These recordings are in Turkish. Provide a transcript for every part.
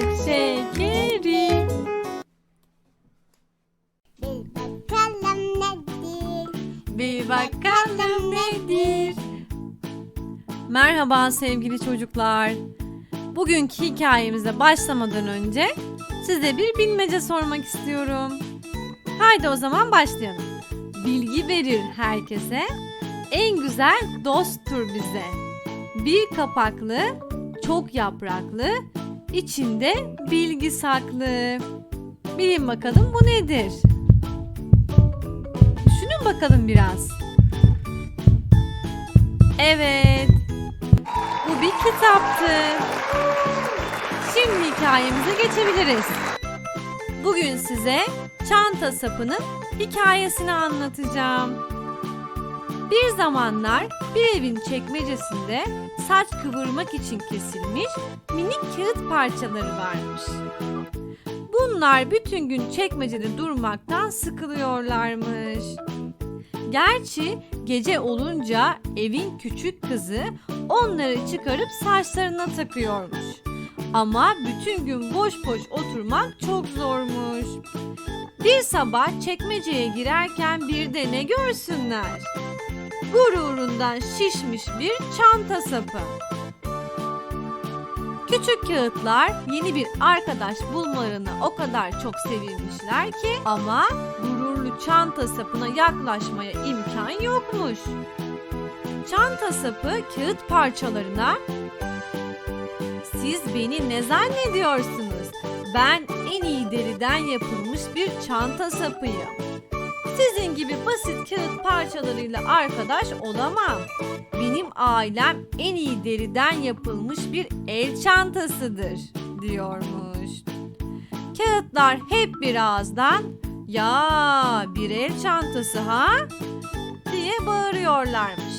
çok şekerim. Bil bakalım nedir? Bir bakalım nedir? Merhaba sevgili çocuklar. Bugünkü hikayemize başlamadan önce size bir bilmece sormak istiyorum. Haydi o zaman başlayalım. Bilgi verir herkese, en güzel dosttur bize. Bir kapaklı, çok yapraklı, içinde bilgi saklı. Bilin bakalım bu nedir? Düşünün bakalım biraz. Evet. Bu bir kitaptı. Şimdi hikayemize geçebiliriz. Bugün size çanta sapının hikayesini anlatacağım. Bir zamanlar bir evin çekmecesinde saç kıvırmak için kesilmiş minik kağıt parçaları varmış. Bunlar bütün gün çekmecede durmaktan sıkılıyorlarmış. Gerçi gece olunca evin küçük kızı onları çıkarıp saçlarına takıyormuş. Ama bütün gün boş boş oturmak çok zormuş. Bir sabah çekmeceye girerken bir de ne görsünler? Gururundan şişmiş bir çanta sapı. Küçük kağıtlar yeni bir arkadaş bulmalarını o kadar çok sevinmişler ki ama gururlu çanta sapına yaklaşmaya imkan yokmuş. Çanta sapı kağıt parçalarına siz beni ne zannediyorsunuz? Ben en iyi deriden yapılmış bir çanta sapıyım. Sizin gibi basit kağıt parçalarıyla arkadaş olamam. Benim ailem en iyi deriden yapılmış bir el çantasıdır diyormuş. Kağıtlar hep bir ağızdan ya bir el çantası ha diye bağırıyorlarmış.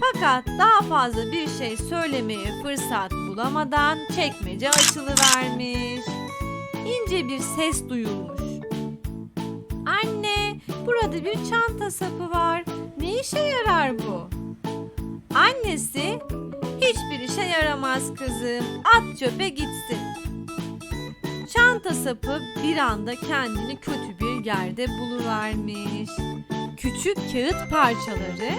Fakat daha fazla bir şey söylemeye fırsat bulamadan çekmece açılıvermiş. İnce bir ses duyulmuş. Anne, burada bir çanta sapı var. Ne işe yarar bu? Annesi, hiçbir işe yaramaz kızım. At çöpe gitsin. Çanta sapı bir anda kendini kötü bir yerde buluvermiş. Küçük kağıt parçaları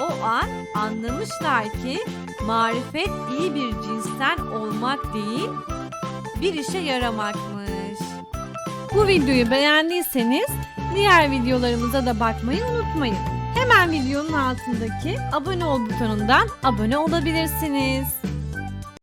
o an anlamışlar ki marifet iyi bir cinsten olmak değil, bir işe yaramakmış. Bu videoyu beğendiyseniz diğer videolarımıza da bakmayı unutmayın. Hemen videonun altındaki abone ol butonundan abone olabilirsiniz.